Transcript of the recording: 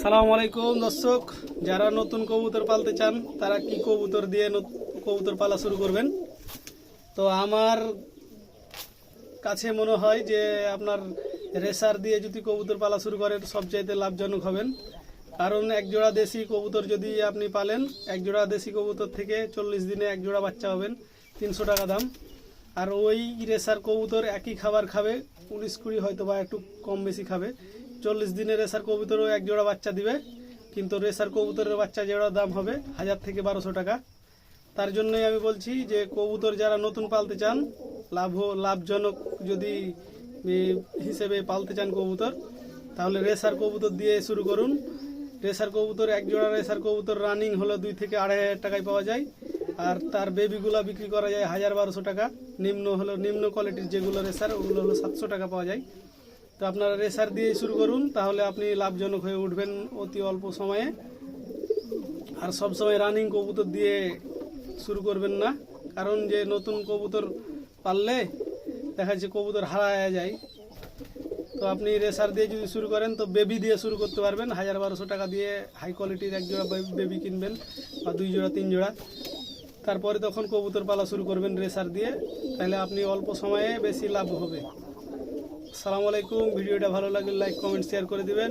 সালাম আলাইকুম, দর্শক। যারা নতুন কবুতর পালতে চান, তারা কি কবুতর দিয়ে কবুতর পালা শুরু করবেন? তো আমার কাছে মনে হয় যে আপনার রেসার দিয়ে যদি কবুতর পালা শুরু করেন, সবচাইতে লাভজনক হবেন। কারণ এক জোড়া দেশি কবুতর যদি আপনি পালেন, এক জোড়া দেশি কবুতর থেকে চল্লিশ দিনে এক জোড়া বাচ্চা হবেন তিনশো টাকা দাম। আর ওই রেসার কবুতর একই খাবার খাবে, উনিশ কুড়ি হয়তো বা একটু কম বেশি খাবে। চল্লিশ দিনে রেসার কবুতরও এক জোড়া বাচ্চা দিবে। কিন্তু রেসার কবুতরের বাচ্চা জোড়া দাম হবে হাজার থেকে বারোশো টাকা। তার জন্যই আমি বলছি যে কবুতর যারা নতুন পালতে চান, লাভ লাভজনক যদি হিসেবে পালতে চান কবুতর, তাহলে রেসার কবুতর দিয়ে শুরু করুন। রেসার কবুতর, এক জোড়া রেসার কবুতর রানিং হলো দুই থেকে আড়াই হাজার টাকায় পাওয়া যায়। আর তার বেবিগুলো বিক্রি করা যায় হাজার বারোশো টাকা। নিম্ন হলো নিম্ন কোয়ালিটির যেগুলো রেসার, ওগুলো হলো সাতশো টাকা পাওয়া যায়। তো আপনারা রেসার দিয়ে শুরু করুন, তাহলে আপনি লাভজনক হয়ে উঠবেন অতি অল্প সময়ে। আর সব সময় রানিং কবুতর দিয়ে শুরু করবেন না, কারণ যে নতুন কবুতর পাললে দেখা যাচ্ছে কবুতর হারায় যায়। তো আপনি রেসার দিয়ে যদি শুরু করেন, তো বেবি দিয়ে শুরু করতে পারবেন। হাজার বারোশো টাকা দিয়ে হাই কোয়ালিটির এক জোড়া বেবি কিনবেন বা দুই জোড়া, তিন জোড়া। তারপরে তখন কবুতর পালা শুরু করবেন রেসার দিয়ে, তাহলে আপনি অল্প সময়ে বেশি লাভ হবে। সালাম আলাইকুম। ভিডিওটা ভালো লাগলে লাইক কমেন্ট শেয়ার করে দিবেন।